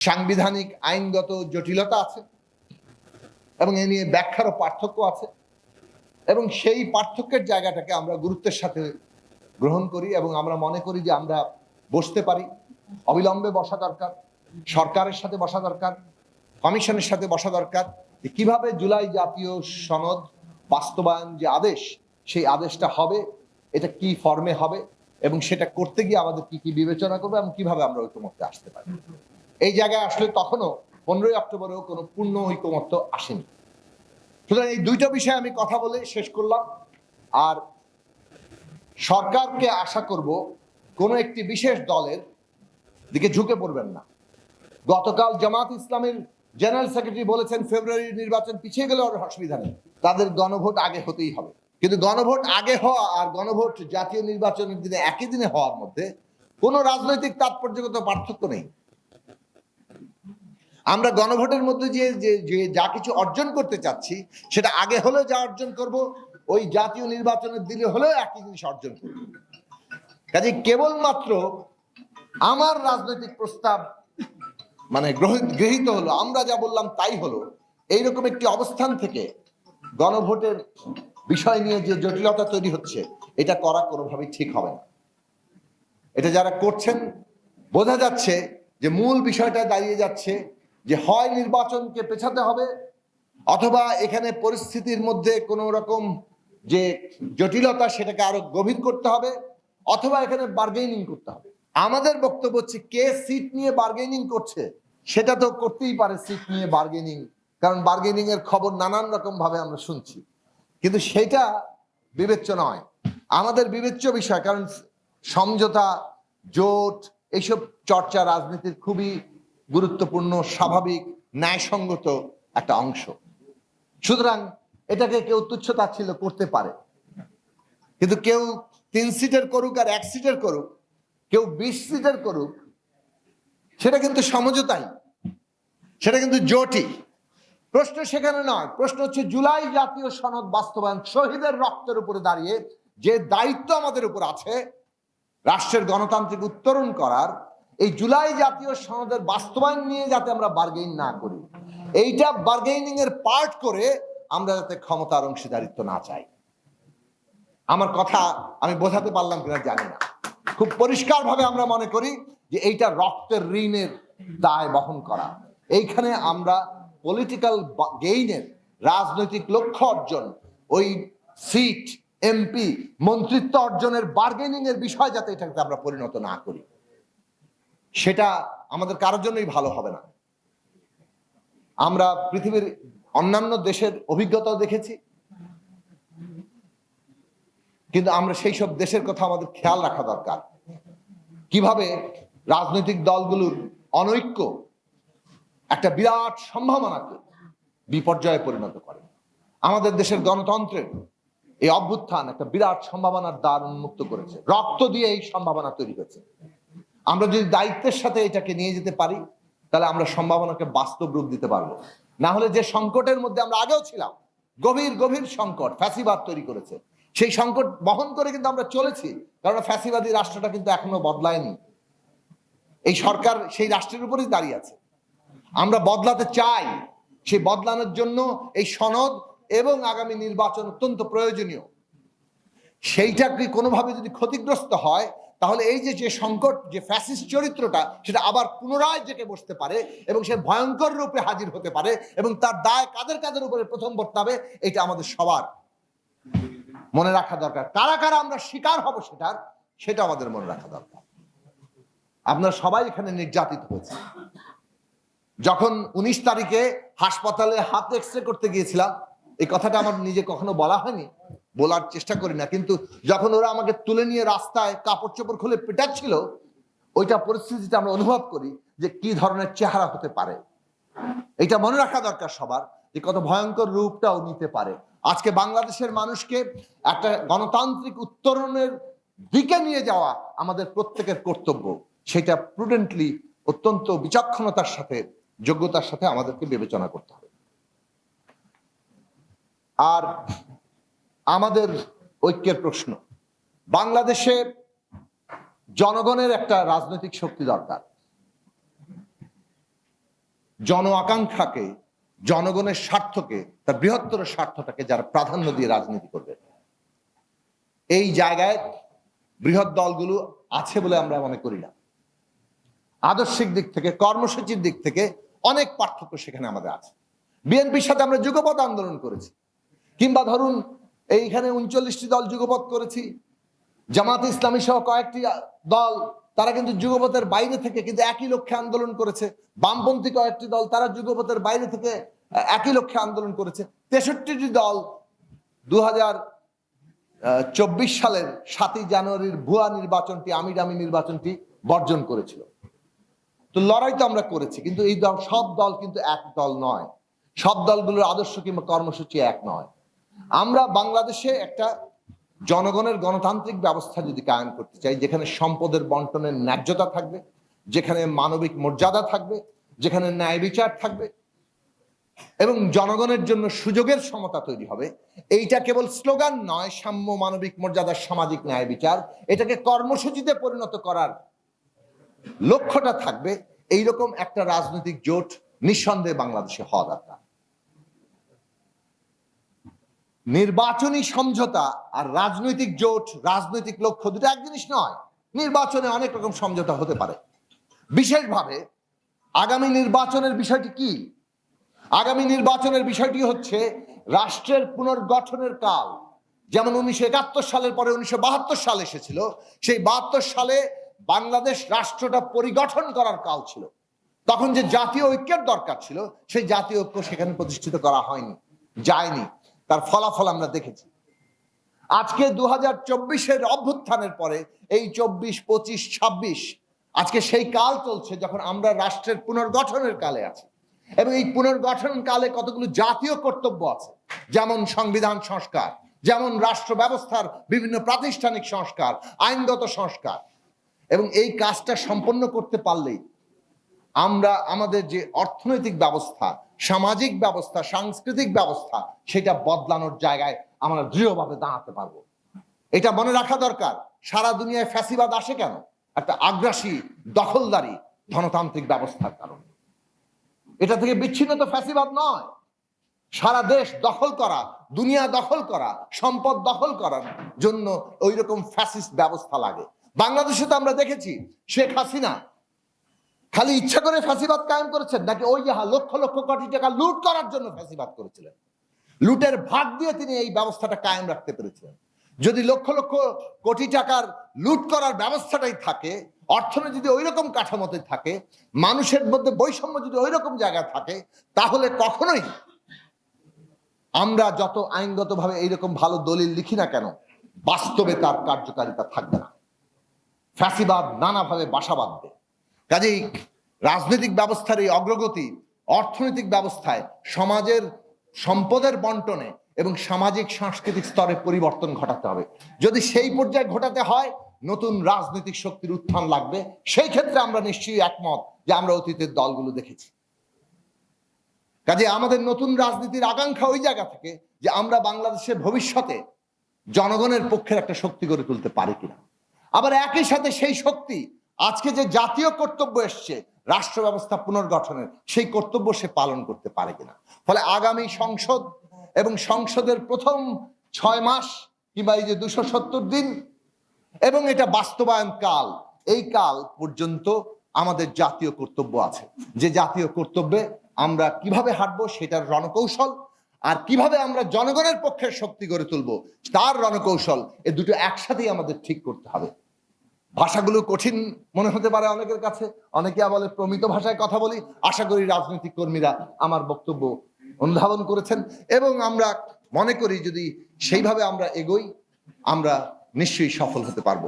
সাংবিধানিক আইনগত জটিলতা আছে এবং এ নিয়ে ব্যাখ্যারও পার্থক্য আছে এবং সেই পার্থক্যের জায়গাটাকে আমরা গুরুত্বের সাথে গ্রহণ করি এবং আমরা মনে করি যে আমরা বসতে পারি। অবিলম্বে বসা দরকার, সরকারের সাথে বসা দরকার, কমিশনের সাথে বসা দরকার কীভাবে জুলাই জাতীয় সনদ বাস্তবায়ন যে আদেশ, সেই আদেশটা হবে, এটা কি ফর্মে হবে এবং সেটা করতে গিয়ে আমাদের কি কি বিবেচনা করবে এবং কীভাবে আমরা ঐকমত্যে আসতে পারি। এই জায়গায় আসলে তখনও পনেরোই অক্টোবরেও কোনো পূর্ণ ঐকমত্য আসেনি। সুতরাং এই দুইটা বিষয়ে আমি কথা বলে শেষ করলাম। আর সরকারকে আশা করব কোনো একটি বিশেষ দলের দিকে ঝুঁকে পড়বেন না। গতকাল জামাত ইসলামের জেনারেল সেক্রেটারি বলেছেন, ফেব্রুয়ারি নির্বাচন পিছিয়ে গেলে আর অসুবিধা নেই। তাদের গণভোট আগে হতেই হবে। কিন্তু গণভোট আগে হওয়া আর গণভোট জাতীয় নির্বাচনের দিনে একই দিনে হওয়ার মধ্যে কোনো রাজনৈতিক তাৎপর্যগত পার্থক্য নেই। আমরা গণভোটের মধ্যে যে যে যে কিছু অর্জন করতে চাচ্ছি, সেটা আগে হলেও যা অর্জন করব, ওই জাতীয় নির্বাচনের দিনে হলেও একই জিনিস অর্জন করব। কাজে কেবলমাত্র আমার রাজনৈতিক প্রস্তাব মানে গৃহীত হলো, আমরা যা বললাম তাই হলো, এইরকম একটি অবস্থান থেকে গণভোটের বিষয় নিয়ে যে জটিলতা তৈরি হচ্ছে, এটা করা কোনোভাবেই ঠিক হবে না। এটা যারা করছেন, বোঝা যাচ্ছে যে মূল বিষয়টা দাঁড়িয়ে যাচ্ছে যে হয় নির্বাচনকে পেছাতে হবে, অথবা এখানে পরিস্থিতির মধ্যে কোনো রকম যে জটিলতা সেটাকে আরও গভীর করতে হবে, অথবা এখানে বার্গেনিং করতে হবে। আমাদের বক্তব্য হচ্ছে কে সিট নিয়ে বার্গেনিং করছে, সেটা তো করতেই পারে সিট নিয়ে বার্গেনিং কারণ বার্গেনিং এর খবর নানান রকম ভাবে আমরা শুনছি। কিন্তু সেটা বিবেচ্য নয়। আমাদের বিবেচ্য বিষয়, কারণ সমঝোতা, জোট, এইসব চর্চা, রাজনীতির খুবই গুরুত্বপূর্ণ, স্বাভাবিক, ন্যায়সঙ্গত একটা অংশ। সুতরাং এটাকে কেউ তুচ্ছ তাচ্ছিল্য করতে পারে। কিন্তু কেউ তিন সিটের করুক আর এক সিটের করুক, কেউ বিশ সিটের করুক, সেটা কিন্তু সমঝোতাই, সেটা কিন্তু জোটই। প্রশ্ন সেখানে নয়, প্রশ্ন হচ্ছে জুলাই জাতীয় সনদ বাস্তবায়ন শহীদের রক্তের উপরে দাঁড়িয়ে যে দায়িত্ব আমাদের উপর আছে, রাষ্ট্রের গণতান্ত্রিক উত্তরণ করার এই জুলাই জাতীয় সনদের বাস্তবায়ন নিয়ে যাতে আমরা বার্গেইন না করি। এইটা বার্গেইনিং এর পার্ট করে আমরা যাতে ক্ষমতার অংশীদারিত্ব না চাই। আমার কথা আমি বোঝাতে পারলাম কিনা জানি না। খুব পরিষ্কার ভাবে আমরা মনে করি যে এইটা রক্তের ঋণের দায় বহন করা। এইখানে আমরা পলিটিক্যাল গেইনের রাজনৈতিক লক্ষ্য অর্জন, ওই সিট এমপি মন্ত্রিত্ব অর্জনের বার্গেনিং এর বিষয় যাতে এটাকে আমরা পরিণত না করি। সেটা আমাদের কারোর জন্যই ভালো হবে না। আমরা পৃথিবীর অন্যান্য দেশের অভিজ্ঞতাও দেখেছি। কিন্তু আমরা সেই সব দেশের কথা আমাদের খেয়াল রাখা দরকার। কীভাবে রাজনৈতিক দলগুলোর অনৈক্য একটা বিরাট সম্ভাবনাকে বিপর্যয়ে পরিণত করে। আমাদের দেশের গণতন্ত্রের এই অভ্যুত্থান একটা বিরাট সম্ভাবনার দ্বার উন্মুক্ত করেছে। রক্ত দিয়ে এই সম্ভাবনা তৈরি হয়েছে আমরা যদি দায়িত্বের সাথে এটাকে নিয়ে যেতে পারি, তাহলে আমরা সম্ভাবনাকে বাস্তব রূপ দিতে পারব। না হলে যে সংকটের মধ্যে আমরা আগেও ছিলাম, গভীর গভীর সংকট, ফ্যাসিবাদ তৈরি করেছে। সেই সংকট বহন করে কিন্তু আমরা চলেছি, কারণ ফ্যাসিবাদী রাষ্ট্রটা কিন্তু এখনও বদলায়নি। এই সরকার সেই রাষ্ট্রের উপরেই দাঁড়িয়ে আছে। আমরা বদলাতে চাই, সেই বদলানোর জন্য এই সনদ এবং আগামী নির্বাচন অত্যন্ত প্রয়োজনীয়। সেইটা কি কোনোভাবে যদি ক্ষতিগ্রস্ত হয় তাহলে এই যে যে সংকট, যে ফ্যাসিস্ট চরিত্রটা, সেটা আবার পুনরায় জেকে বসতে পারে এবং সে ভয়ঙ্কর রূপে হাজির হতে পারে এবং তার দায় কাদের কাদের উপরে প্রথম বর্তাবে এটা আমাদের সবার মনে রাখা দরকার। কারা কারা আমরা শিকার হব সেটার, সেটা আমাদের মনে রাখা দরকার। আপনারা সবাই এখানে নির্যাতিত হয়েছে। যখন উনিশ তারিখে হাসপাতালে হাত এক্স করতে গিয়েছিলাম, এই কথাটা আমার নিজে কখনো বলা হয়নি বলার চেষ্টা করি না, কিন্তু যখন ওরা আমাকে তুলে নিয়ে রাস্তায় কাপড় চোপড় খুলে পেটাচ্ছিল, ওইটা পরিস্থিতিতে আমরা অনুভব করি যে কি ধরনের চেহারা হতে পারে। এটা মনে রাখা দরকার সবার যে কত ভয়ঙ্কর রূপটাও নিতে পারে। আজকে বাংলাদেশের মানুষকে একটা গণতান্ত্রিক উত্তরণের দিকে নিয়ে যাওয়া আমাদের প্রত্যেকের কর্তব্য। সেটা প্রুডেন্টলি অত্যন্ত বিচক্ষণতার সাথে, যোগ্যতার সাথে আমাদেরকে বিবেচনা করতে হবে। আর আমাদের ঐক্যের প্রশ্ন। বাংলাদেশে জনগণের একটা রাজনৈতিক শক্তি দরকার। জন আকাঙ্ক্ষাকে, জনগণের স্বার্থকে, তার বৃহত্তর স্বার্থটাকে যারা প্রাধান্য দিয়ে রাজনীতি করবে। এই জায়গায় বৃহৎ দলগুলো আছে বলে আমরা মনে করি না। আদর্শিক দিক থেকে, কর্মসূচির দিক থেকে অনেক পার্থক্য সেখানে আমাদের আছে। বিএনপির সাথে আমরা যুগপৎ আন্দোলন করেছি। কিংবা ধরুন এইখানে উনচল্লিশটি দল যুগপৎ করেছি। জামাত ইসলামী সহ কয়েকটি দল, তারা কিন্তু যুগপথের বাইরে থেকে কিন্তু একই লক্ষ্যে আন্দোলন করেছে। বামপন্থী কয়েকটি দল, তারা যুগপথের বাইরে থেকে একই লক্ষ্যে আন্দোলন করেছে। তেষট্টিটি দল দু চব্বিশ সালের সাতই জানুয়ারির ভুয়া নির্বাচনটি আমি নির্বাচনটি বর্জন করেছিল। তো লড়াই তো আমরা করেছি, কিন্তু এই দল, সব দল কিন্তু এক দল নয়। সব দলগুলোর আদর্শ কিংবা কর্মসূচি এক নয়। আমরা বাংলাদেশে একটা জনগণের গণতান্ত্রিক ব্যবস্থা যদি কায়েম করতে চাই, যেখানে সম্পদের বন্টনের ন্যায্যতা থাকবে, যেখানে মানবিক মর্যাদা থাকবে, যেখানে ন্যায় বিচার থাকবে, এবং জনগণের জন্য সুযোগের সমতা তৈরি হবে, এইটা কেবল স্লোগান নয়, সাম্য মানবিক মর্যাদা, সামাজিক ন্যায় বিচার, এটাকে কর্মসূচিতে পরিণত করার লক্ষ্যটা থাকবে। এইরকম একটা রাজনৈতিক জোট নিঃসন্দেহে বাংলাদেশে হওয়া দরকার। নির্বাচনী সমঝোতা আর রাজনৈতিক জোট, রাজনৈতিক লক্ষ্য দুটো এক জিনিস নয়। নির্বাচনে অনেক রকম সমঝোতা হতে পারে। বিশেষভাবে আগামী নির্বাচনের বিষয়টি কি? আগামী নির্বাচনের বিষয়টি হচ্ছে রাষ্ট্রের পুনর্গঠনের কাল। যেমন উনিশশো একাত্তর সালের পরে উনিশশো বাহাত্তর সাল এসেছিল, সেই বাহাত্তর সালে বাংলাদেশ রাষ্ট্রটা পরিগঠন করার কাল ছিল। তখন যে জাতীয় ঐক্যের দরকার ছিল, সেই জাতীয় ঐক্য সেখানে প্রতিষ্ঠিত করা হয়নি, যায়নি। তার ফলাফল আমরা দেখেছি। আজকে দু হাজার চব্বিশের অভ্যুত্থানের পরে এই চব্বিশ, পঁচিশ, ছাব্বিশ, আজকে সেই কাল চলছে যখন আমরা রাষ্ট্রের পুনর্গঠনের কালে আছি। এবং এই পুনর্গঠন কালে কতগুলো জাতীয় কর্তব্য আছে? যেমন সংবিধান সংস্কার, যেমন রাষ্ট্র ব্যবস্থার বিভিন্ন প্রাতিষ্ঠানিক সংস্কার, আইনগত সংস্কার। এবং এই কাজটা সম্পন্ন করতে পারলেই আমরা আমাদের যে অর্থনৈতিক ব্যবস্থা সামাজিক ব্যবস্থা, সাংস্কৃতিক ব্যবস্থা, সেটা বদলানোর জায়গায় আমরা দৃঢ়ভাবে দাঁড়াতে পারব। এটা মনে রাখা দরকার। সারা দুনিয়ায় ফ্যাসিবাদ আসে কেন? একটা আগ্রাসী, দখলদারি ধনতান্ত্রিক ব্যবস্থার কারণে। এটা থেকে বিচ্ছিন্ন তো ফ্যাসিবাদ নয়। সারা দেশ দখল করা, দুনিয়া দখল করা, সম্পদ দখল করার জন্য ওই রকম ফ্যাসিস্ট ব্যবস্থা লাগে। বাংলাদেশে তো আমরা দেখেছি, শেখ হাসিনা খালি ইচ্ছা করে ফাঁসিবাদ কায়েম করেছেন নাকি ওই যাহা লক্ষ লক্ষ কোটি টাকা লুট করার জন্য ফাঁসিবাদ করেছিলেন? লুটের ভাগ দিয়ে তিনি এই ব্যবস্থাটা কায়েম রাখতে পেরেছিলেন। যদি লক্ষ লক্ষ কোটি টাকার লুট করার ব্যবস্থাটাই থাকে, অর্থনীতি যদি ওই রকম কাঠামোতে থাকে, মানুষের মধ্যে বৈষম্য যদি ওই রকম জায়গায় থাকে, তাহলে কখনোই আমরা যত আইনগতভাবে এইরকম ভালো দলিল লিখি না কেন, বাস্তবে তার কার্যকারিতা থাকবে না। ফ্যাসিবাদ নানাভাবে বাসা বাঁধবে। কাজেই রাজনৈতিক ব্যবস্থার এই অগ্রগতি অর্থনৈতিক ব্যবস্থায় সমাজের সম্পদের বন্টনে এবং সামাজিক সাংস্কৃতিক স্তরে পরিবর্তন ঘটাতে হবে। যদি সেই পর্যায়ে ঘটাতে হয়, নতুন রাজনৈতিক শক্তির উত্থান লাগবে। সেই ক্ষেত্রে আমরা নিশ্চয়ই একমত যে আমরা অতীতের দলগুলো দেখেছি। কাজে আমাদের নতুন রাজনীতির আকাঙ্ক্ষা ওই জায়গা থেকে যে আমরা বাংলাদেশের ভবিষ্যতে জনগণের পক্ষের একটা শক্তি গড়ে তুলতে পারি কিনা। আবার একই সাথে সেই শক্তি আজকে যে জাতীয় কর্তব্য এসছে, রাষ্ট্র ব্যবস্থা পুনর্গঠনের, সেই কর্তব্য সে পালন করতে পারে কিনা? ফলে আগামী সংসদ এবং সংসদের প্রথম ছয় মাস কিংবা এই যে দুশো সত্তর দিন, এবং এটা বাস্তবায়ন কাল, এই কাল পর্যন্ত আমাদের জাতীয় কর্তব্য আছে। যে জাতীয় কর্তব্যে আমরা কীভাবে হাঁটবো সেটার রণকৌশল, আর কীভাবে আমরা জনগণের পক্ষের শক্তি গড়ে তুলবো তার রণকৌশল, এ দুটো একসাথেই আমাদের ঠিক করতে হবে। ভাষাগুলো কঠিন মনে হতে পারে অনেকের কাছে। অনেকে আবার প্রমিত ভাষায় কথা বলি। আশা করি রাজনৈতিক কর্মীরা আমার বক্তব্য অনুধাবন করেছেন। এবং আমরা মনে করি যদি সেইভাবে আমরা এগোই, আমরা নিশ্চয়ই সফল হতে পারব।